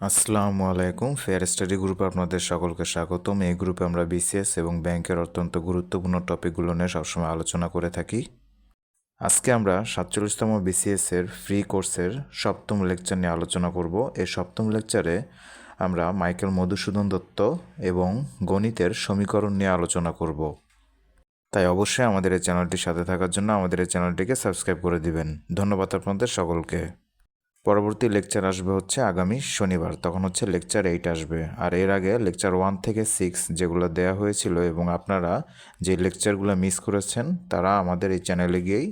আসসালামু আলাইকুম fair study গ্রুপে আপনাদের সকলকে স্বাগতম। এই গ্রুপে আমরা বিসিএস এবং ব্যাংকের অত্যন্ত গুরুত্বপূর্ণ টপিকগুলো নিয়ে সবসময় আলোচনা করে থাকি। আজকে আমরা সাতচল্লিশতম বিসিএস এর ফ্রি কোর্সের সপ্তম লেকচার নিয়ে আলোচনা করব। এই সপ্তম লেকচারে আমরা মাইকেল মধুসূদন দত্ত এবং গণিতের সমীকরণ নিয়ে আলোচনা করব। তাই অবশ্যই আমাদের এই চ্যানেলটির সাথে থাকার জন্য আমাদের এই চ্যানেলটিকে সাবস্ক্রাইব করে দিবেন। ধন্যবাদ আপনাদের সকলকে। পরবর্তী লেকচার আসবে হচ্ছে আগামী শনিবার। তখন হচ্ছে লেকচার এইট আসবে। আর এর আগে লেকচার ওয়ান থেকে সিক্স যেগুলো দেয়া হয়েছিল এবং আপনারা যে লেকচারগুলো মিস করেছেন, তারা আমাদের এই চ্যানেলে গিয়েই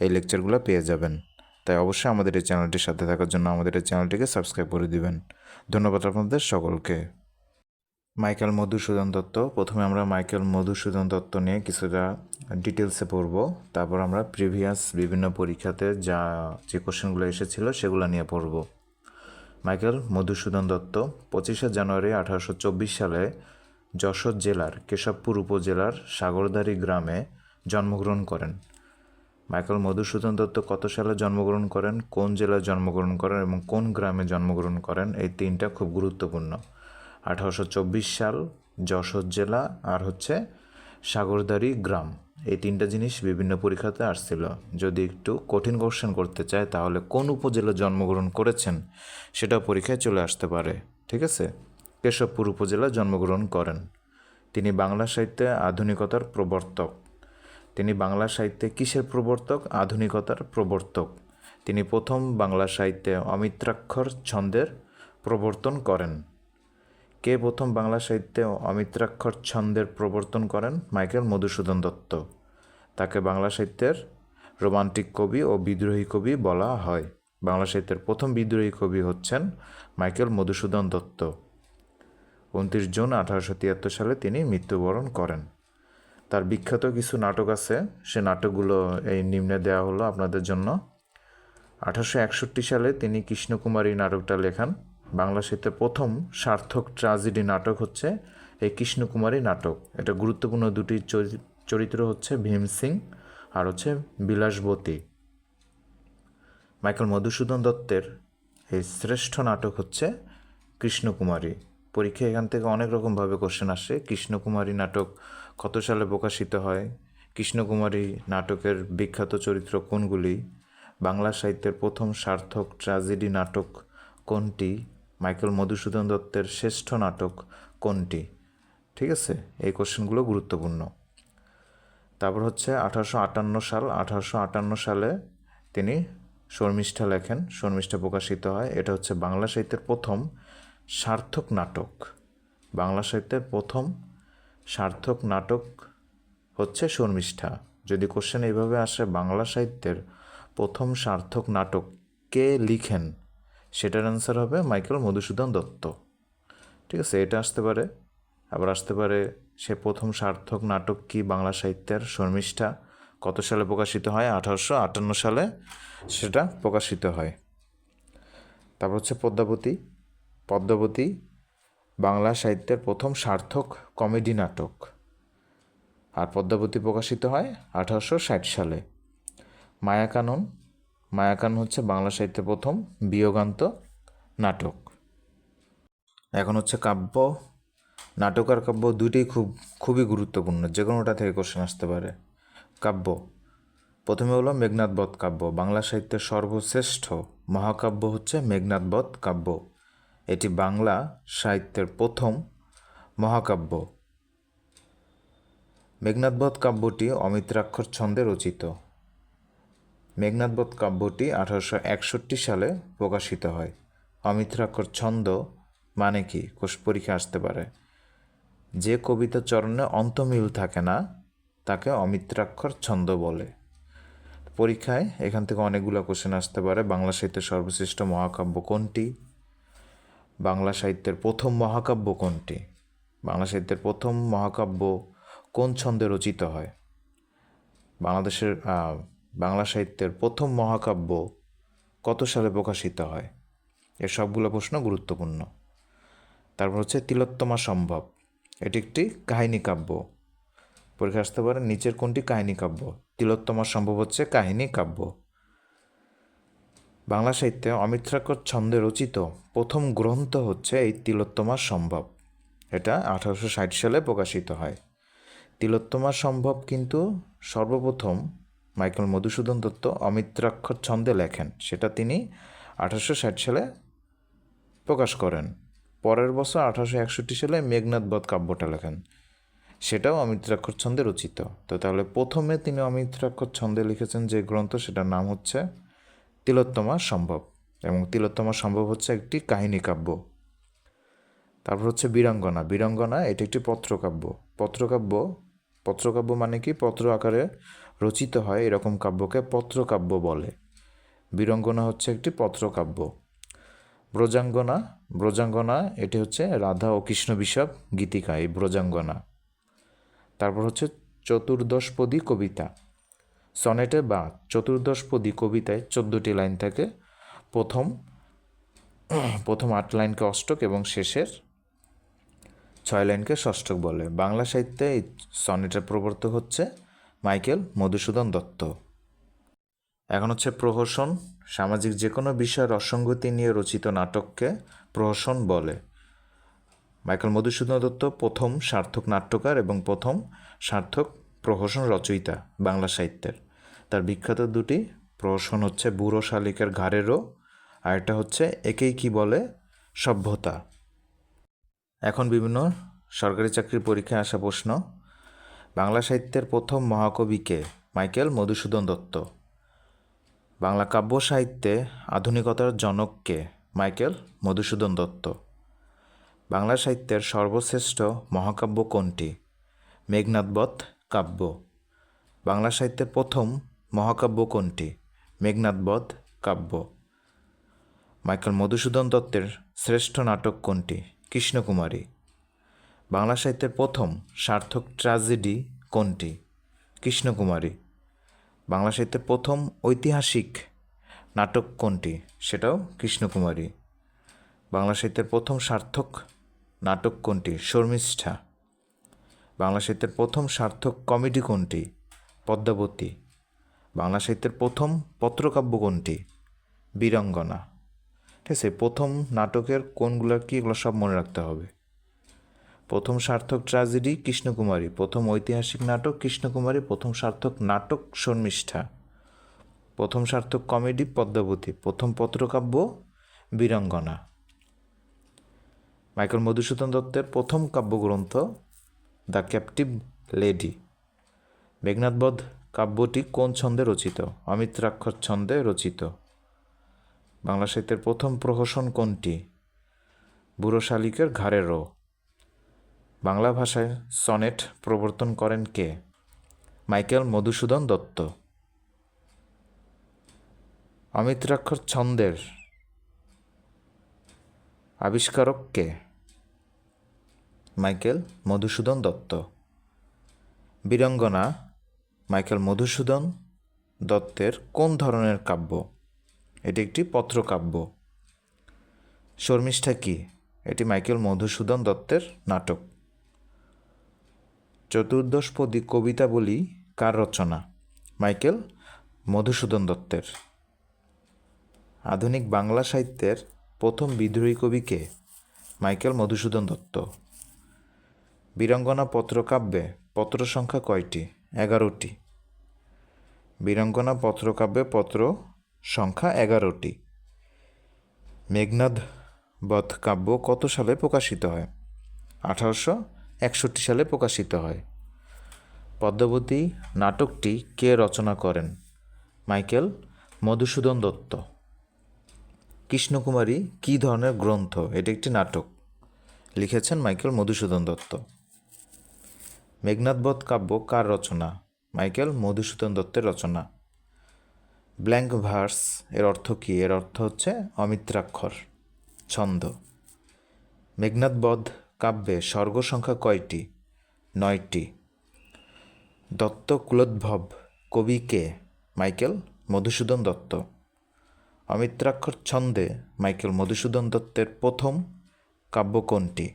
এই লেকচারগুলো পেয়ে যাবেন। তাই অবশ্যই আমাদের এই চ্যানেলটির সাথে থাকার জন্য আমাদের এই চ্যানেলটিকে সাবস্ক্রাইব করে দিবেন। ধন্যবাদ আপনাদের সকলকে। মাইকেল মধুসূদন দত্ত। প্রথমে আমরা মাইকেল মধুসূদন দত্ত নিয়ে কিছুটা ডিটেলসে পড়ব। তারপর আমরা প্রিভিয়াস বিভিন্ন পরীক্ষাতে যা, যে কোশ্চেনগুলো এসেছিল সেগুলো নিয়ে পড়ব। মাইকেল মধুসূদন দত্ত, পঁচিশে জানুয়ারি আঠারোশো চব্বিশ সালে যশোর জেলার কেশবপুর উপজেলার সাগরদারি গ্রামে জন্মগ্রহণ করেন। মাইকেল মধুসূদন দত্ত কত সালে জন্মগ্রহণ করেন? কোন জেলায় জন্মগ্রহণ করেন এবং কোন গ্রামে জন্মগ্রহণ করেন? এই তিনটা খুব গুরুত্বপূর্ণ। আঠারোশো চব্বিশ সাল যশোর জেলা আর হচ্ছে সাগরদারি গ্রাম। এই তিনটা জিনিস বিভিন্ন পরীক্ষাতে আসছিল। যদি একটু কঠিন কোশ্চেন করতে চায়, তাহলে কোন উপজেলা জন্মগ্রহণ করেছেন সেটা পরীক্ষায় চলে আসতে পারে, ঠিক আছে? কেশবপুর উপজেলা জন্মগ্রহণ করেন। তিনি বাংলা সাহিত্যে আধুনিকতার প্রবর্তক। তিনি বাংলা সাহিত্যে কিসের প্রবর্তক? আধুনিকতার প্রবর্তক। তিনি প্রথম বাংলা সাহিত্যে অমিত্রাক্ষর ছন্দের প্রবর্তন করেন। কে প্রথম বাংলা সাহিত্যে অমিত্রাক্ষর ছন্দের প্রবর্তন করেন? মাইকেল মধুসূদন দত্ত। তাকে বাংলা সাহিত্যের রোমান্টিক কবি ও বিদ্রোহী কবি বলা হয়। বাংলা সাহিত্যের প্রথম বিদ্রোহী কবি হচ্ছেন মাইকেল মধুসূদন দত্ত। উনত্রিশ জুন আঠারোশো তিয়াত্তর সালে তিনি মৃত্যুবরণ করেন। তার বিখ্যাত কিছু নাটক আছে। সে নাটকগুলো এই নিম্নে দেওয়া হলো আপনাদের জন্য। আঠারোশো একষট্টি সালে তিনি কৃষ্ণকুমারী নাটকটা লেখান। বাংলা সাহিত্যের প্রথম সার্থক ট্রাজেডি নাটক হচ্ছে এই কৃষ্ণকুমারী নাটক। এটা গুরুত্বপূর্ণ দুটি চরি- চরিত্র হচ্ছে ভীম সিং আর হচ্ছে বিলাসবতী। মাইকেল মধুসূদন দত্তের এই শ্রেষ্ঠ নাটক হচ্ছে কৃষ্ণকুমারী। পরীক্ষা এখান থেকে অনেক রকমভাবে কোশ্চেন আসে। কৃষ্ণকুমারী নাটক কত সালে প্রকাশিত হয়? কৃষ্ণকুমারী নাটকের বিখ্যাত চরিত্র কোনগুলি? বাংলা সাহিত্যের প্রথম সার্থক ট্র্যাজেডি নাটক কোনটি? মাইকেল মধুসূদন দত্তের শ্রেষ্ঠ নাটক কোনটি? ঠিক আছে, এই কোশ্চেনগুলো গুরুত্বপূর্ণ। তারপর হচ্ছে আঠারোশো আটান্ন সাল, আঠারোশো আটান্ন সালে তিনি শর্মিষ্ঠা লেখেন। শর্মিষ্ঠা প্রকাশিত হয়। এটা হচ্ছে বাংলা সাহিত্যের প্রথম সার্থক নাটক। বাংলা সাহিত্যের প্রথম সার্থক নাটক হচ্ছে শর্মিষ্ঠা। যদি কোশ্চেন এইভাবে আসে, বাংলা সাহিত্যের প্রথম সার্থক নাটক কে লিখেন? সেটার অ্যান্সার হবে মাইকেল মধুসূদন দত্ত। ঠিক আছে, এটা আসতে পারে। আবার আসতে পারে সে প্রথম সার্থক নাটক কি বাংলা সাহিত্যের শর্মিষ্ঠা, কত সালে প্রকাশিত হয়? আঠারোশো আটান্ন সালে সেটা প্রকাশিত হয়। তারপর হচ্ছে পদ্মাবতী। পদ্মাবতী বাংলা সাহিত্যের প্রথম সার্থক কমেডি নাটক। আর পদ্মাবতী প্রকাশিত হয় আঠারোশো ষাট সালে। মায়াকানন মায়াকানন হচ্ছে বাংলা সাহিত্যের প্রথম বিয়োগান্ত নাটক। এখন হচ্ছে কাব্য, নাটক আর কাব্য দুইটাই খুব, খুবই গুরুত্বপূর্ণ যে কোনোটা থেকে কোশ্চেন আসতে পারে। কাব্য, প্রথমে হলো মেঘনাথবধ কাব্য, বাংলা সাহিত্যের সর্বশ্রেষ্ঠ মহাকাব্য হচ্ছে মেঘনাথবধ কাব্য। এটি বাংলা সাহিত্যের প্রথম মহাকাব্য। মেঘনাথবধ কাব্যটি অমিত্রাক্ষর ছন্দে রচিত। মেঘনাথবধ কাব্যটি আঠারোশো একষট্টি সালে প্রকাশিত হয়। অমিত্রাক্ষর ছন্দ মানে কি? কোষ পরীক্ষা আসতে পারে। যে কবিতা চরণে অন্তমিল থাকে না, তাকে অমিত্রাক্ষর ছন্দ বলে। পরীক্ষায় এখান থেকে অনেকগুলো কোশ্চেন আসতে পারে। বাংলা সাহিত্যের সর্বশ্রেষ্ঠ মহাকাব্য কোনটি? বাংলা সাহিত্যের প্রথম মহাকাব্য কোনটি? বাংলা সাহিত্যের প্রথম মহাকাব্য কোন ছন্দে রচিত হয়? বাংলাদেশের বাংলা সাহিত্যের প্রথম মহাকাব্য কত সালে প্রকাশিত হয়? এর সবগুলো প্রশ্ন গুরুত্বপূর্ণ। তারপর হচ্ছে তিলোত্তমা সম্ভব। এটি একটি কাহিনী কাব্য। পরীক্ষা আসতে পারে নিচের কোনটি কাহিনী কাব্য? তিলোত্তমা সম্ভব হচ্ছে কাহিনী কাব্য। বাংলা সাহিত্যে অমিত্রাক্ষর ছন্দে রচিত প্রথম গ্রন্থ হচ্ছে এই তিলোত্তমা সম্ভব। এটা আঠারোশো ষাট সালে প্রকাশিত হয়। তিলোত্তমা সম্ভব কিন্তু সর্বপ্রথম মাইকেল মধুসূদন দত্ত অমিত্রাক্ষর ছন্দে লেখেন। সেটা তিনি আঠারোশো ষাট সালে প্রকাশ করেন। পরের বছর আঠারোশো একষট্টি সালে মেঘনাথ বধ কাব্যটা লেখেন। সেটাও অমিত্রাক্ষর ছন্দে রচিত। তো তাহলে প্রথমে তিনি অমিত্রাক্ষর ছন্দে লিখেছেন যে গ্রন্থ, সেটার নাম হচ্ছে তিলোত্তমা সম্ভব এবং তিলোত্তমা সম্ভব হচ্ছে একটি কাহিনী কাব্য। তারপর হচ্ছে বীরাঙ্গনা। বীরাঙ্গনা, এটি একটি পত্রকাব্য। পত্রকাব্য পত্রকাব্য মানে কি? পত্র আকারে রচিত হয় এরকম কাব্যকে পত্রকাব্য বলে। বীরঙ্গনা হচ্ছে একটি পত্রকাব্য। ব্রজাঙ্গনা ব্রজাঙ্গনা, এটি হচ্ছে রাধা ও কৃষ্ণ বিষয়ক গীতিকা, এই ব্রজাঙ্গনা। তারপর হচ্ছে চতুর্দশপদী কবিতা। সনেটে বা চতুর্দশপদী কবিতায় চোদ্দোটি লাইন থাকে। প্রথম প্রথম আট লাইনকে অষ্টক এবং শেষের ছয় লাইনকে ষষ্ঠক বলে। বাংলা সাহিত্যে এই সনেটের প্রবর্তক হচ্ছে মাইকেল মধুসূদন দত্ত। এখন হচ্ছে প্রহসন, সামাজিক যে কোনো বিষয়ের অসঙ্গতি নিয়ে রচিত নাটককে প্রহসন বলে। মাইকেল মধুসূদন দত্ত প্রথম সার্থক নাট্যকার এবং প্রথম সার্থক প্রহসন রচয়িতা বাংলা সাহিত্যের। তার বিখ্যাত দুটি, প্রহসন হচ্ছে বুড়ো শালিকের ঘাড়েরও আর এটা হচ্ছে একেই কি বলে, সভ্যতা। এখন বিভিন্ন সরকারি চাকরির পরীক্ষায় আসা প্রশ্ন বাংলা সাহিত্যের প্রথম মহাকবিকে মাইকেল মধুসূদন দত্ত। বাংলা কাব্য সাহিত্যে আধুনিকতার জনককে মাইকেল মধুসূদন দত্ত। বাংলা সাহিত্যের সর্বশ্রেষ্ঠ মহাকাব্য কোনটি? মেঘনাদবধ কাব্য। বাংলা সাহিত্যের প্রথম মহাকাব্য কোনটি? মেঘনাদবধ কাব্য। মাইকেল মধুসূদন দত্তের শ্রেষ্ঠ নাটক কোনটি? কৃষ্ণকুমারী। বাংলা সাহিত্যের প্রথম সার্থক ট্র্যাজেডি কোনটি? কৃষ্ণকুমারী। বাংলা সাহিত্যের প্রথম ঐতিহাসিক নাটক কোনটি? সেটাও কৃষ্ণকুমারী। বাংলা সাহিত্যের প্রথম সার্থক নাটক কোনটি? শর্মিষ্ঠা। বাংলা সাহিত্যের প্রথম সার্থক কমেডি কোনটি? পদ্মাবতী। বাংলা সাহিত্যের প্রথম পত্রকাব্য কোনটি? বীরাঙ্গনা। ঠিক আছে, প্রথম নাটকের কোনগুলো কি এগুলো সব মনে রাখতে হবে। প্রথম সার্থক ট্র্যাজেডি কৃষ্ণকুমারী, প্রথম ঐতিহাসিক নাটক কৃষ্ণকুমারী, প্রথম সার্থক নাটক শর্মিষ্ঠা, প্রথম সার্থক কমেডি পদ্মাবতী, প্রথম পত্রকাব্য বীরাঙ্গনা। মাইকেল মধুসূদন দত্তের প্রথম কাব্যগ্রন্থ দ্য ক্যাপটিভ লেডি। মেঘনাথবধ কাব্যটি কোন ছন্দে রচিত? অমিত্রাক্ষর ছন্দে রচিত। বাংলা সাহিত্যের প্রথম প্রহসন কোনটি? বুড়ো শালিকের ঘাড়ের রো। বাংলা ভাষায় সনেট প্রবর্তন করেন কে? মাইকেল মধুসূদন দত্ত। অমিত্রাক্ষর ছন্দের আবিষ্কারক কে? মাইকেল মধুসূদন দত্ত। বীরাঙ্গনা, মাইকেল মধুসূদন দত্তের কোন ধরনের কাব্য? এটি একটি পত্রকাব্য। শর্মিষ্ঠা কি? এটি মাইকেল মধুসূদন দত্তের নাটক। চতুর্দশপদী কবিতা বলি কার রচনা? মাইকেল মধুসূদন দত্তের। আধুনিক বাংলা সাহিত্যের প্রথম বিদ্রোহী কবিকে মাইকেল মধুসূদন দত্ত। বীরাঙ্গনা পত্রকাব্যে পত্র সংখ্যা কয়টি? এগারোটি। বীরাঙ্গনা পত্রকাব্যে পত্র সংখ্যা এগারোটি। মেঘনাদ বধ কাব্য কত সালে প্রকাশিত হয়? আঠারোশো একষট্টি সালে প্রকাশিত হয়। পদ্মাবতী নাটকটি কে রচনা করেন? মাইকেল মধুসূদন দত্ত। কৃষ্ণকুমারী কী ধরনের গ্রন্থ? এটি একটি নাটক। লিখেছেন মাইকেল মধুসূদন দত্ত। মেঘনাথবধ কাব্য কার রচনা? মাইকেল মধুসূদন দত্তের রচনা। ব্ল্যাঙ্ক ভার্স এর অর্থ কী? এর অর্থ হচ্ছে অমিত্রাক্ষর, ছন্দ। মেঘনাথবধ কাব্যে স্বর্গ সংখ্যা কয়টি? নয়টি। দত্ত কুলোদ্ভব কবি কে? মাইকেল মধুসূদন দত্ত। অমিত্রাক্ষর ছন্দে মাইকেল মধুসূদন দত্তের প্রথম কাব্য কোনটি?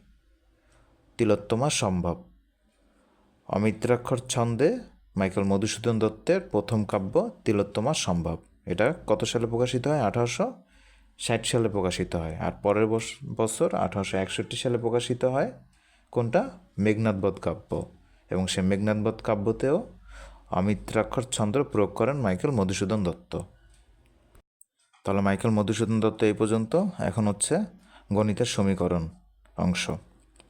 তিলোত্তমা সম্ভব। অমিত্রাক্ষর ছন্দে মাইকেল মধুসূদন দত্তের প্রথম কাব্য তিলোত্তমা সম্ভব। এটা কত সালে প্রকাশিত হয়? আঠারোশো ষাট সালে প্রকাশিত হয়। আর পরের বছর আঠারোশো একষট্টি সালে প্রকাশিত হয় কোনটা? মেঘনাথবধ কাব্য। এবং সে মেঘনাথবধ কাব্যতেও অমিত্রাক্ষর ছন্দ প্রয়োগ করেন মাইকেল মধুসূদন দত্ত। তাহলে মাইকেল মধুসূদন দত্ত এই পর্যন্ত। এখন হচ্ছে গণিতের সমীকরণ অংশ।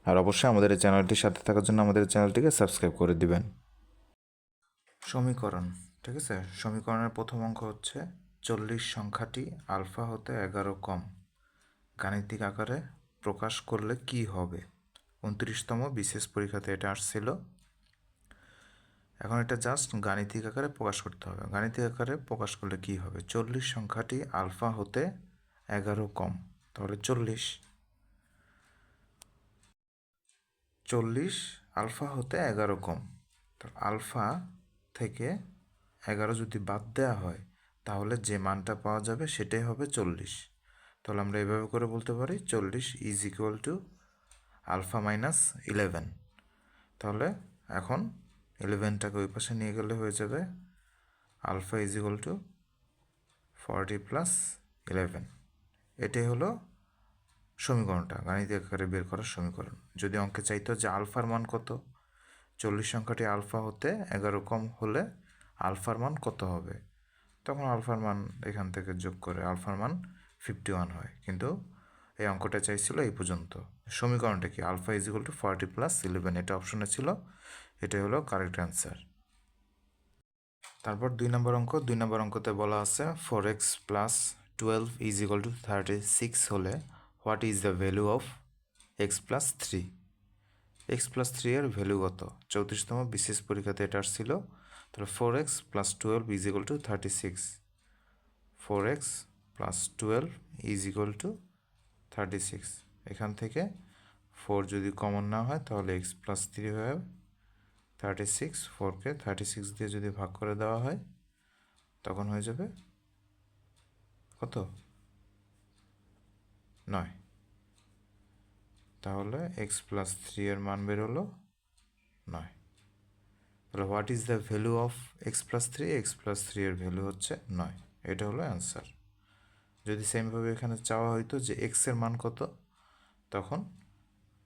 আর অবশ্যই আমাদের এই চ্যানেলটির সাথে থাকার জন্য আমাদের চ্যানেলটিকে সাবস্ক্রাইব করে দিবেন। সমীকরণ, ঠিক আছে? সমীকরণের প্রথম অঙ্ক হচ্ছে চল্লিশ সংখ্যাটি আলফা হতে এগারো কম। গাণিতিক আকারে প্রকাশ করলে কি হবে? উনত্রিশতম বিশেষ পরীক্ষাতে এটা আসছিল। এখন এটা জাস্ট গাণিতিক আকারে প্রকাশ করতে হবে। গাণিতিক আকারে প্রকাশ করলে কি হবে? চল্লিশ সংখ্যাটি আলফা হতে এগারো কম। তাহলে চল্লিশ। চল্লিশ আলফা হতে এগারো কম। আলফা থেকে এগারো যদি বাদ দেওয়া হয় তাহলে যে মানটা পাওয়া যাবে সেটাই হবে চল্লিশ। তাহলে আমরা এভাবে করে বলতে পারি চল্লিশ is equal to alpha minus eleven তাহলে এখন ইলেভেনটাকে ওই পাশে নিয়ে গেলে হয়ে যাবে alpha is equal to forty plus eleven এটাই হলো সমীকরণটা, গাণিতিক আকারে বের করার সমীকরণ। যদি অঙ্কে চাইতো যে আলফার মান কত, চল্লিশ সংখ্যাটি আলফা হতে এগারো কম হলে আলফার মান কত হবে? তখন আলফার মান এখান থেকে যোগ করে আলফার মান ফিফটি ওয়ান হয়। কিন্তু এই অঙ্কটা চাইছিল এই পর্যন্ত। সমীকরণটা কি? Alpha is to forty plus eleven এটা অপশনে ছিল। এটাই হলো কারেক্ট অ্যান্সার তারপর দুই নম্বর অঙ্ক। দুই নম্বর অঙ্কতে বলা আছে four X plus twelve is equal to thirty six হলে what is the value of X plus three X plus three এর ভ্যালু কত? চৌত্রিশতম বিশেষ পরীক্ষাতে এটা আসছিল তাহলে four X plus twelve is equal to thirty six four X plus twelve is equal to thirty six এখান থেকে ফোর যদি কমন না হয়, তাহলে এক্স প্লাস থ্রি হয়ে থার্টি সিক্স ফোরকে থার্টি সিক্স দিয়ে যদি ভাগ করে দেওয়া হয়, তখন হয়ে যাবে কত? নয়। তাহলে এক্স প্লাস থ্রি এর মান বেরোলো নয়। তাহলে what is the value of X plus three X plus three এর ভ্যালু হচ্ছে নয়। এটা হলো অ্যান্সার যদি সেমভাবে এখানে চাওয়া হইতো যে এক্সের মান কত, তখন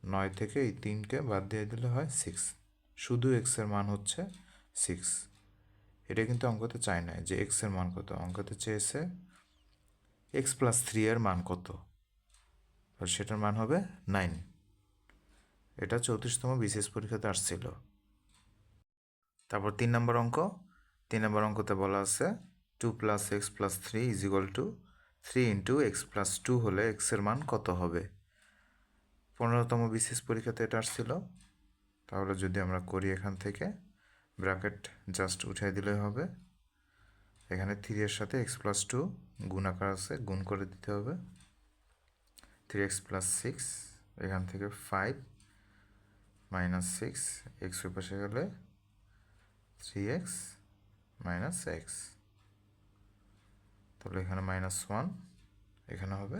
নয় থেকে এই তিনকে বাদ দিয়ে দিলে হয় সিক্স শুধু এক্সের মান হচ্ছে সিক্স এটা কিন্তু অঙ্কতে চায় না যে এক্সের মান কত। অঙ্কতে চেয়েছে এক্স প্লাস থ্রি এর মান কত। সেটার মান হবে নাইন এটা চৌত্রিশতম বিশেষ পরীক্ষাতে আসছিল। তারপর তিন নম্বর অঙ্ক, তিন নম্বর অঙ্কতে বলা আছে two plus X plus three is equal to three into X plus two হলে এক্সের মান কত হবে? পনেরোতম বিশেষ পরীক্ষাতে এটা আসছিল। তাহলে যদি আমরা করি এখান থেকে, ব্র্যাকেট জাস্ট উঠিয়ে দিলে হবে। এখানে থ্রি এর সাথে এক্স প্লাস টু গুণ আকার আছে, গুণ করে দিতে হবে। থ্রি এক্স প্লাস সিক্স এখান থেকে ফাইভ মাইনাস সিক্স এক্স ওই পাশে গেলে থ্রি এক্স মাইনাস এক্স তাহলে এখানে মাইনাস ওয়ান এখানে হবে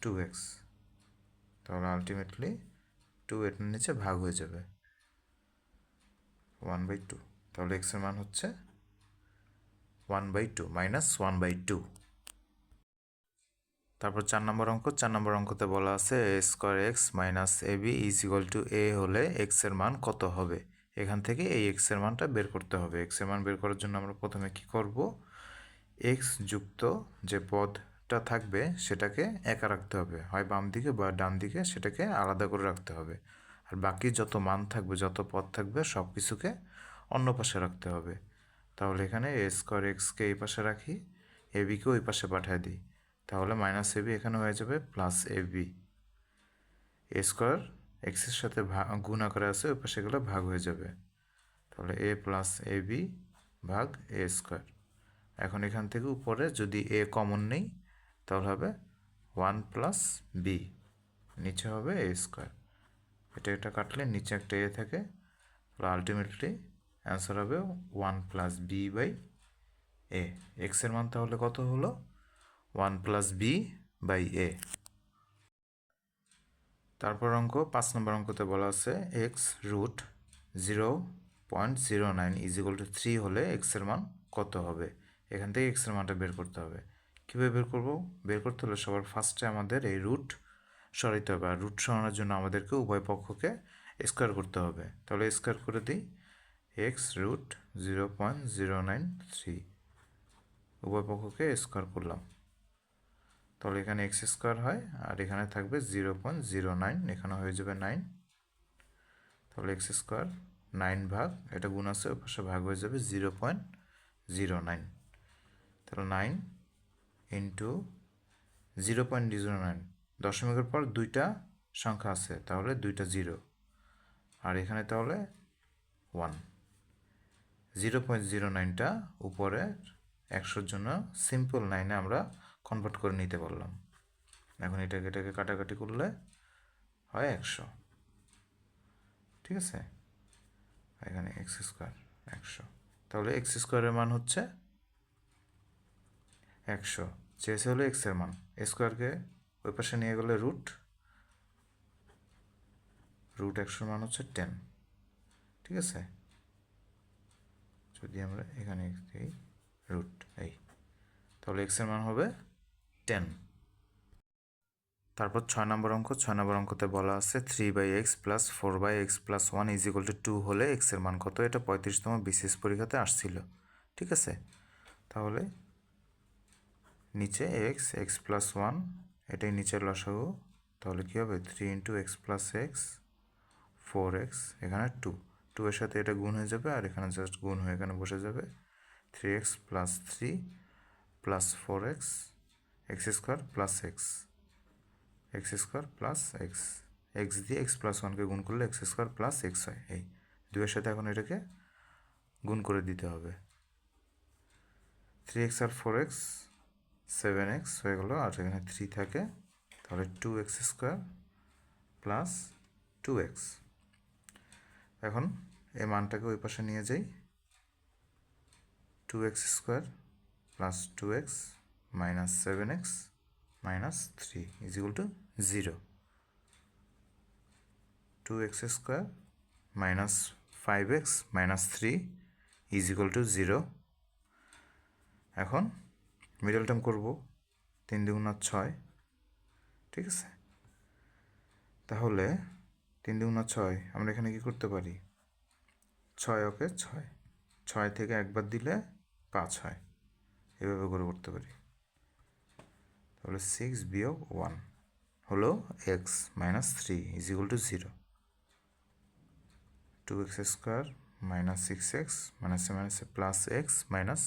টু এক্স তাহলে আলটিমেটলি টু এটার নিচে ভাগ হয়ে যাবে ওয়ান বাই টু তাহলে এক্সের মান হচ্ছে one by two minus one by two তারপর চার নম্বর অঙ্ক, চার নম্বর অঙ্কতে বলা আছে A square X minus A B is equal to A হলে এক্সের মান কত হবে? এখান থেকে এই এক্সের মানটা বের করতে হবে। এক্সের মান বের করার জন্য আমরা প্রথমে কি করব? এক্স যুক্ত যে পদটা থাকবে সেটাকে একা রাখতে হবে। হয় বাম দিকে বা ডান দিকে সেটাকে আলাদা করে রাখতে হবে। আর বাকি যত মান থাকবে, যত পদ থাকবে সব কিছুকে অন্য পাশে রাখতে হবে। তাহলে এখানে এ স্কোয়ার এক্সকে এই পাশে রাখি এ বিকে ওই পাশে পাঠিয়ে দিই। তাহলে মাইনাস এ বি এখানে হয়ে যাবে plus A B A square এক্সের সাথে গুণ আকারে আছে, ওই পাশে গেলে ভাগ হয়ে যাবে। তাহলে এ প্লাস এ বি ভাগ এ স্কোয়ার এখন এখান থেকে উপরে যদি এ কমন নেই, তাহলে হবে ওয়ান প্লাস বি নিচে হবে এ স্কোয়ার এটা এটা কাটলে নিচে একটা এ থাকে, তাহলে আলটিমেটলি অ্যান্সার হবে one plus B by A এক্সের মান তাহলে কত হলো? One plus B by A তারপর অঙ্ক, পাঁচ নম্বর অঙ্কতে বলা আছে X root zero point zero nine is equal to three হলে এক্সের মান কত হবে? এখান থেকে এক্সের মানটা বের করতে হবে। কীভাবে বের করব? বের করতে হলে সবার ফার্স্টে আমাদের এই রুট সরাইতে হবে, আর রুট সরানোর জন্য আমাদেরকে উভয় পক্ষকে স্কোয়ার করতে হবে। তাহলে স্কোয়ার করে দিই X root zero point zero nine three উভয় পক্ষকে স্কোয়ার করলাম। তাহলে এখানে এক্স স্কোয়ার হয়, আর এখানে থাকবে জিরো পয়েন্ট জিরো নাইন এখানে হয়ে যাবে নাইন তাহলে এক্স স্কোয়ার নাইন ভাগ, এটা গুণ আছে, ওই পাশে ভাগ হয়ে যাবে জিরো পয়েন্ট জিরো নাইন তাহলে nine into zero point zero nine দশমিকের পর দুইটা সংখ্যা আছে, তাহলে দুইটা জিরো আর এখানে তাহলে ওয়ান জিরো পয়েন্ট জিরো নাইনটা উপরের একশোর জন্য সিম্পল নাইনে আমরা কনভার্ট করে নিতে পারলাম এখন এটাকে এটাকে কাটাকাটি করলে হয় একশো। ঠিক আছে? এখানে এক্স স্কোয়ার একশো। তাহলে এক্স স্কোয়ারের মান হচ্ছে একশো। চেয়েছে হলো এক্সের মান। স্কোয়ারকে ওই পাশে নিয়ে গেলে রুট রুট একশোর মান হচ্ছে টেন। ঠিক আছে? যদি আমরা এখানে দিই রুট এই, তাহলে এক্সের মান হবে টেন। তারপর ছয় নম্বর অঙ্ক, ছয় নম্বর অঙ্কতে বলা আছে three by X plus four by X plus one is equal to two হলে এক্সের মান কত? এটা পঁয়ত্রিশতম বিশেষ পরীক্ষাতে আসছিল। ঠিক আছে? তাহলে নিচে এক্স এক্স প্লাস ওয়ান এটাই নিচের লসাগু। তাহলে কী হবে? Three into x plus x four x এখানে টু টু এর সাথে এটা গুণ হয়ে যাবে আর এখানে জাস্ট গুণ হয়ে এখানে বসে যাবে। Three x plus three plus four x x square plus x. X square plus x. X দিয়ে এক্স প্লাস ওয়ানকে গুণ করলে এক্স স্কোয়ার প্লাস এক্স হয়। এই দুইয়ের সাথে এখন এটাকে গুণ করে দিতে হবে। থ্রি এক্স আর ফোর এক্স সেভেন এক্স হয়ে গেলো। আর এখানে থ্রি থাকে, তাহলে two x square plus two x এখন এই মানটাকে ওই পাশে নিয়ে যাই। Two x square plus two x minus seven x minus three is equal to zero two x square minus five x minus three is equal to zero এখন middle term করব তিন দুগুণা ছয়, ঠিক আছে? তাহলে তিন দুগুণা ছয়, আমরা এখানে কি করতে পারি? ছয় ওকে ছয় ছয় থেকে একবার দিলে পাঁচ হয়। এভাবে করে করতে পারি। তাহলে সিক্স বিয়োগ ওয়ান হলো x minus three is equal to zero two x square minus six x মাইনাসে মাইনাসে plus x minus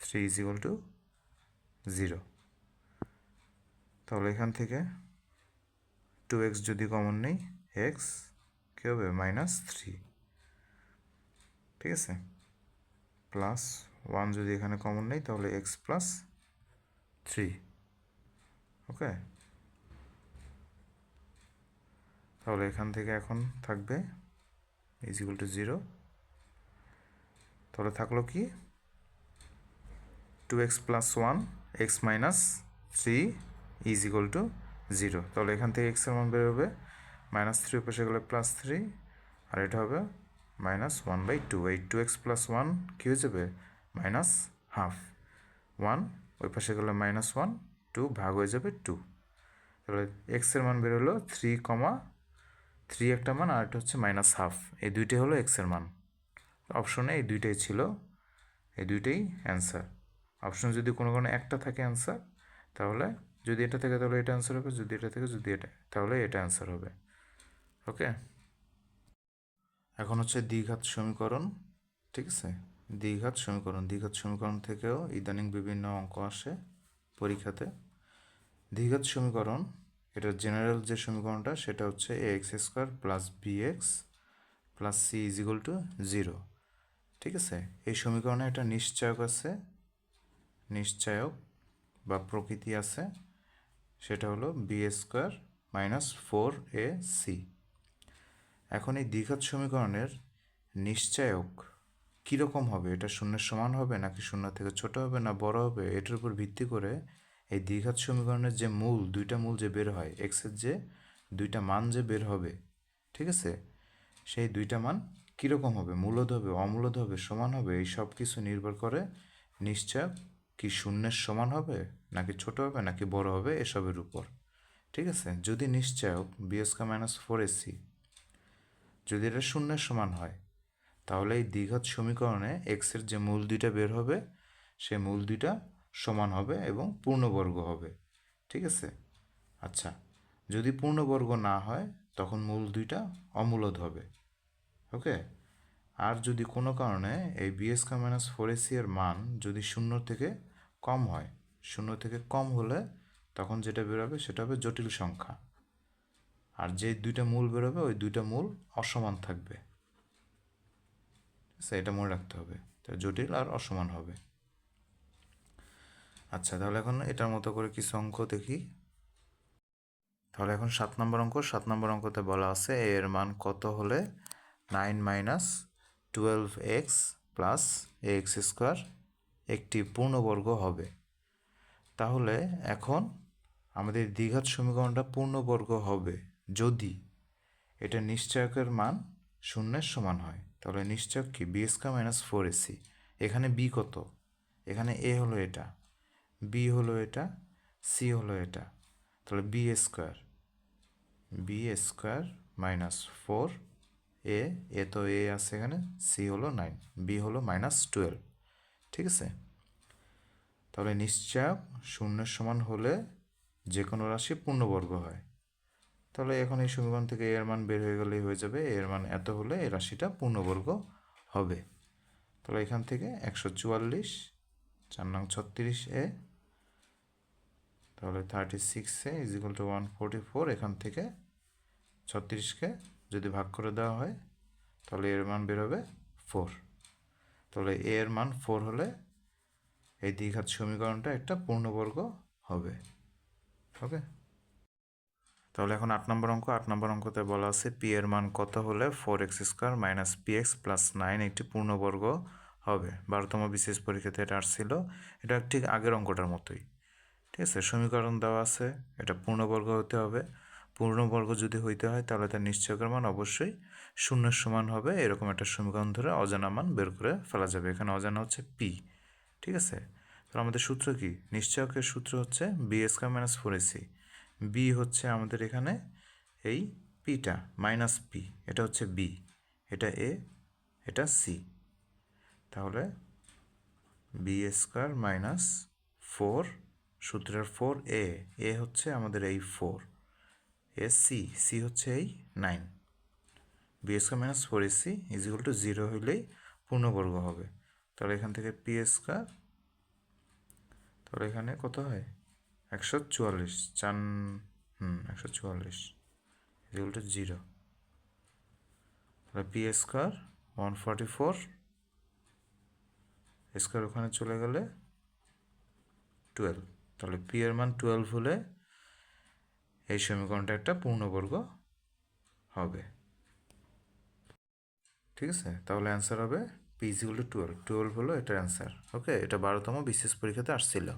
three is equal to zero তাহলে এখান থেকে টু এক্স যদি কমন নেই এক্স কী হবে মাইনাস থ্রি ঠিক আছে? প্লাস ওয়ান যদি এখানে কমন নেই, তাহলে এক্স প্লাস থ্রি ওকে। তাহলে এখান থেকে এখন থাকবে ইজ ইকুয়াল টু জিরো তাহলে থাকল কি? Two x plus one x minus three is equal to zero তাহলে এখান থেকে এক্সের মান বেরোবে মাইনাস থ্রি পাশে গেলে প্লাস থ্রি আর এটা হবে মাইনাস ওয়ান বাই টু এই টু এক্স প্লাস ওয়ান কী হয়ে যাবে? মাইনাস হাফ ওয়ান ওই পাশে গেলে মাইনাস ওয়ান টু ভাগ হয়ে যাবে টু তাহলে এক্সের মান বেরোলো থ্রি কমা থ্রি একটা মান, আর একটা হচ্ছে মাইনাস হাফ এই দুইটাই হলো এক্সের মান। অপশনে এই দুইটাই ছিল। এই দুইটাই অ্যান্সার অপশন যদি কোনো কোনো একটা থাকে অ্যান্সার তাহলে যদি এটা থেকে, তাহলে এটা অ্যান্সার হবে। যদি এটা থেকে, যদি এটা, তাহলে এটা অ্যান্সার হবে। ওকে এখন হচ্ছে দ্বিঘাত সমীকরণ, ঠিক আছে? দ্বিঘাত সমীকরণ। দ্বিঘাত সমীকরণ থেকেও ইদানিং বিভিন্ন অঙ্ক আসে। পরীক্ষাতে। দ্বিঘাত সমীকরণ, এটার জেনারেল যে সমীকরণটা, সেটা হচ্ছে a x square plus b x plus c is equal to zero ঠিক আছে? এই সমীকরণে একটা নিশ্চয়ক আছে, নিশ্চয়ক বা প্রকৃতি আছে, সেটা হলো b square minus four a c এখন এই দ্বিঘাত সমীকরণের নিশ্চয়ক কীরকম হবে? এটা শূন্যের সমান হবে নাকি শূন্য থেকে ছোট হবে না বড় হবে? এটার উপর ভিত্তি করে এই দ্বিঘাত সমীকরণের যে মূল, দুইটা মূল যে বের হয় এক্সের যে দুইটা মান যে বের হবে, ঠিক আছে? সেই দুইটা মান কীরকম হবে? মূলদ হবে, অমূলদ হবে, সমান হবে? এই সব কিছু নির্ভর করে নিশ্চয় কি শূন্যের সমান হবে নাকি ছোট হবে নাকি বড় হবে এসবের উপর, ঠিক আছে? যদি নিশ্চয়ক b square minus four ac যদি এটা শূন্যের সমান হয় তাহলে এই দ্বিঘাত সমীকরণে এক্সের যে মূল দুইটা বের হবে সে মূল দুইটা সমান হবে এবং পূর্ণবর্গ হবে। ঠিক আছে? আচ্ছা যদি পূর্ণবর্গ না হয়, তখন মূল দুইটা অমূলদ হবে। ওকে? আর যদি কোনো কারণে এই বিএসকে মাইনাস ফোর এর মান যদি শূন্য থেকে কম হয়, শূন্য থেকে কম হলে তখন যেটা বেরোবে সেটা হবে জটিল সংখ্যা। আর যে দুইটা মূল বেরোবে, ওই দুইটা মূল অসমান থাকবে। আছে এটা মনে রাখতে হবে। তো জটিল আর অসমান হবে। আচ্ছা তাহলে এখন এটার মতো করে কিছু অঙ্ক দেখি। তাহলে এখন সাত নম্বর অঙ্ক, সাত নম্বর অঙ্কতে বলা আছে এর মান কত হলে nine minus twelve x plus x square একটি পূর্ণবর্গ হবে। তাহলে এখন আমাদের দ্বিঘাত সমীকরণটা পূর্ণবর্গ হবে যদি এটা নিশ্চয়কের মান শূন্যের সমান হয়। তাহলে নিশ্চয়ক কি? B square minus four ac এখানে বি কত? এখানে এ হলো এটা। বি হলো এটা সি হলো এটা। তাহলে b square b square minus four a a তো এ আছে এখানে সি হলো নাইন বি হলো মাইনাস টুয়েলভ ঠিক আছে? তাহলে নিশ্চয়ক শূন্যের সমান হলে যে কোনো রাশি পূর্ণবর্গ হয়। তাহলে এখন এই সমীকরণ থেকে এর মান বের হয়ে গেলেই হয়ে যাবে। এর মান এত হলে এই রাশিটা পূর্ণবর্গ হবে। তাহলে এখান থেকে একশো চুয়াল্লিশ, চার নং ছত্রিশ এ তাহলে thirty six a is equal to one forty four এখান থেকে ছত্রিশকে যদি ভাগ করে দেওয়া হয়, তাহলে এর মান বেরোবে ফোর তাহলে এ এর মান ফোর হলে এই দ্বিঘাত সমীকরণটা একটা পূর্ণবর্গ হবে। ওকে তাহলে এখন আট নম্বর অঙ্ক, আট নম্বর অঙ্কতে বলা আছে পি এর মান কত হলে four x square minus p x plus nine একটি পূর্ণবর্গ হবে। বারোতম বিশেষ পরীক্ষাতে এটা আসছিল। এটা ঠিক আগের অঙ্কটার মতোই। ঠিক আছে, সমীকরণ দেওয়া আছে। এটা পূর্ণবর্গ হতে হবে। পূর্ণবর্গ যদি হইতে হয় তাহলে তার নিশ্চয়কের মান অবশ্যই শূন্যের সমান হবে। এরকম একটা সমীকরণ ধরে অজানা মান বের করে ফেলা যাবে। এখানে অজানা হচ্ছে পি ঠিক আছে? তাহলে আমাদের সূত্র কি? নিশ্চয়কের সূত্র হচ্ছে b square minus four ac b হচ্ছে আমাদের এখানে এই পিটা মাইনাস পি এটা হচ্ছে বি এটা এ এটা সি তাহলে বি স্কোয়ার মাইনাস ফোর সূত্রের ফোর এ এ হচ্ছে আমাদের এই ফোর এ সি সি হচ্ছে এই nine b square minus four a c is equal to zero হইলেই পূর্ণবর্গ হবে। তাহলে এখান থেকে পি স্কোয়ার তাহলে এখানে কত হয়? একশো চুয়াল্লিশ চান হুম, একশো চুয়াল্লিশ। Is equal to zero. তাহলে p square one forty four, square ওখানে চলে গেলে টুয়েলভ। তাহলে পি এর মান টুয়েলভ হলে এই সমীকরণটা একটা পূর্ণবর্গ হবে। ঠিক আছে? তাহলে অ্যান্সার হবে পি টু টুয়েলভ টুয়েলভ হলো এটার অ্যান্সার ওকে এটা বারোতম বিশেষ পরীক্ষাতে আসছিল।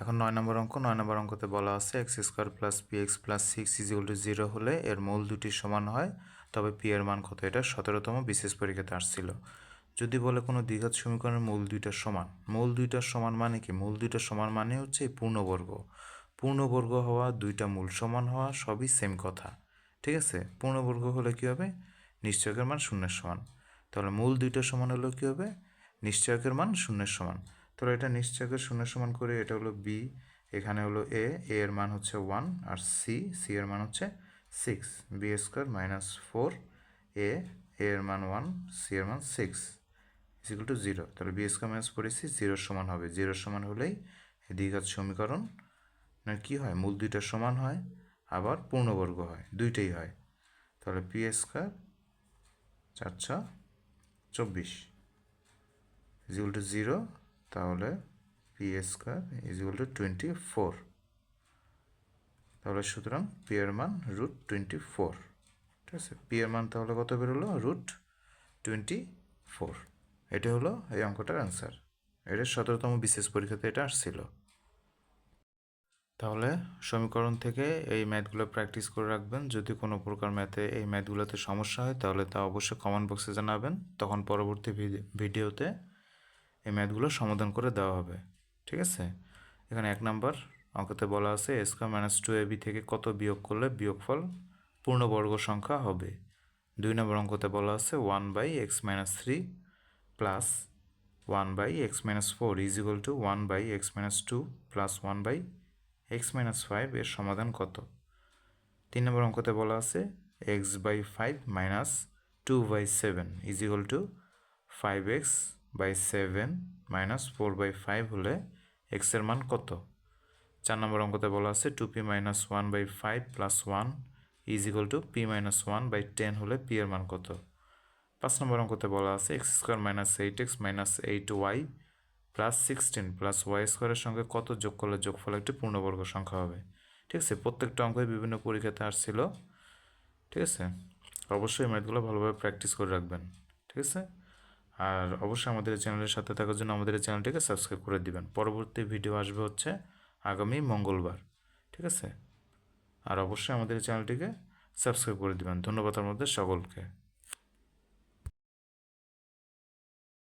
এখন নয় নম্বর অঙ্ক, নয় নম্বর অঙ্কতে বলা আছে x square plus p x plus six is equal to zero হলে এর মূল দুটি সমান হয়, তবে পি এর মান কত? এটা সতেরোতম বিশেষ পরীক্ষাতে আসছিল। যদি বলে কোনো দ্বিঘাত সমীকরণের মূল দুইটার সমান, মূল দুইটার সমান মানে কি? মূল দুইটার সমান মানে হচ্ছে পূর্ণবর্গ। পূর্ণবর্গ হওয়া দুইটা মূল সমান হওয়া সবই সেম কথা। ঠিক আছে? পূর্ণবর্গ হলে কী হবে? নিশ্চয়কের মান শূন্যের সমান। তাহলে মূল দুইটার সমান হলো কী হবে? নিশ্চয়কের মান শূন্যের সমান। তাহলে এটা নিশ্চয়কের শূন্যের সমান করে এটা হলো বি এখানে হলো এ এ এর মান হচ্ছে ওয়ান আর সি সি এর মান হচ্ছে six b square minus four a এর মান ওয়ান সি এর মান সিক্স ইকুয়াল টু জিরো তাহলে বি স্কোয়ার মাইনাস পড়েছি জিরোর সমান হবে। জিরোর সমান হলেই দ্বিঘাত সমীকরণ কি হয়? মূল দুইটা সমান হয়, আবার পূর্ণবর্গ হয়, দুইটাই হয়। তাহলে পি স্কোয়ার চারশো চব্বিশ ইজিকুয়াল টু জিরো তাহলে p square is equal to twenty four তাহলে সুতরাং পি এর মান রুট টোয়েন্টি ফোর ঠিক আছে? পি এর মান তাহলে কত বেরোলো? রুট টোয়েন্টি ফোর এটা হলো এই অঙ্কটার অ্যান্সার এটা সতেরোতম বিশেষ পরীক্ষাতে এটা আসছিল। তাহলে সমীকরণ থেকে এই ম্যাথগুলো প্র্যাকটিস করে রাখবেন। যদি কোনো প্রকার ম্যাথে এই ম্যাথগুলোতে সমস্যা হয়, তাহলে তা অবশ্যই কমেন্ট বক্সে জানাবেন। তখন পরবর্তী ভিডিওতে এই ম্যাথগুলো সমাধান করে দেওয়া হবে। ঠিক আছে? এখানে এক নাম্বার অঙ্কতে বলা আছে a square minus two a b থেকে কত বিয়োগ করলে বিয়োগফল পূর্ণবর্গ সংখ্যা হবে। দুই নম্বর অঙ্কতে বলা আছে one by x minus three plus one by x minus four is equal to one by x minus two plus one by x minus five এর সমাধান কত? তিন নম্বর অঙ্কতে বলা আছে x by five minus two by seven is equal to five x by seven minus four by five হলে এক্সের মান কত? চার নম্বর অঙ্কতে বলা আছে two p minus one by five plus one is equal to p minus one by ten হলে পি এর মান কত? পাঁচ নম্বর অঙ্কতে বলা আছে x square minus eight x minus eight y plus sixteen plus y স্কোয়ারের সঙ্গে কত যোগ করলে যোগফল একটি পূর্ণবর্গ সংখ্যা হবে? ঠিক আছে, প্রত্যেকটা অঙ্কই বিভিন্ন পরীক্ষাতে আসছিল। ঠিক আছে, অবশ্যই ম্যাথগুলো ভালোভাবে প্র্যাকটিস করে রাখবেন। ঠিক আছে? আর অবশ্যই আমাদের চ্যানেলের সাথে থাকার জন্য আমাদের চ্যানেলটিকে সাবস্ক্রাইব করে দিবেন। পরবর্তী ভিডিও আসবে হচ্ছে আগামী মঙ্গলবার, ঠিক আছে? আর অবশ্যই আমাদের চ্যানেলটিকে সাবস্ক্রাইব করে দিবেন। ধন্যবাদ আমাদের সকলকে।